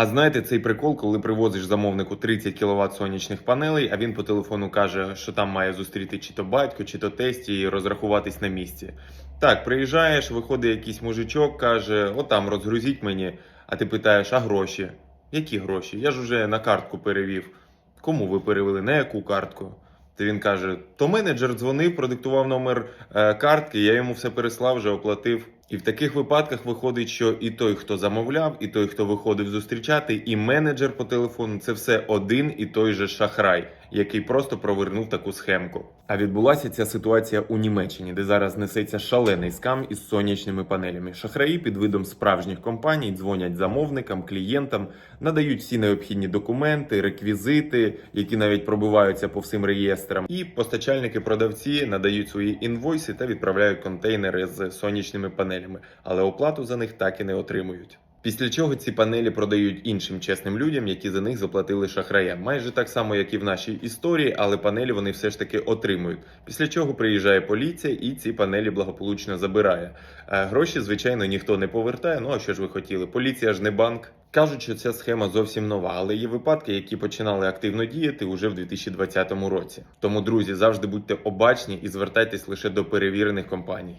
А знаєте цей прикол, коли привозиш замовнику 30 кВт сонячних панелей, а він по телефону каже, що там має зустріти чи то батько, чи то тесті і розрахуватись на місці. Так, приїжджаєш, виходить якийсь мужичок, каже: отам розгрузіть мені, а ти питаєш, а гроші? Які гроші? Я ж уже на картку перевів. Кому ви перевели? На яку картку? То він каже: то менеджер дзвонив, продиктував номер е, картки, я йому все переслав, вже оплатив. І в таких випадках виходить, що і той, хто замовляв, і той, хто виходив зустрічати, і менеджер по телефону це все один і той же шахрай, який просто провернув таку схемку. А відбулася ця ситуація у Німеччині, де зараз несеться шалений скам із сонячними панелями. Шахраї під видом справжніх компаній дзвонять замовникам, клієнтам, надають всі необхідні документи, реквізити, які навіть пробиваються по всім реєстрам. І постачальники-продавці надають свої інвойси та відправляють контейнери з сонячними панелями, але оплату за них так і не отримують. Після чого ці панелі продають іншим чесним людям, які за них заплатили шахраям. Майже так само, як і в нашій історії, але панелі вони все ж таки отримують. Після чого приїжджає поліція і ці панелі благополучно забирає. Е, Гроші, звичайно, ніхто не повертає. Ну а що ж ви хотіли? Поліція ж не банк. Кажуть, що ця схема зовсім нова, але є випадки, які починали активно діяти уже в 2020 році. Тому, друзі, завжди будьте обачні і звертайтесь лише до перевірених компаній.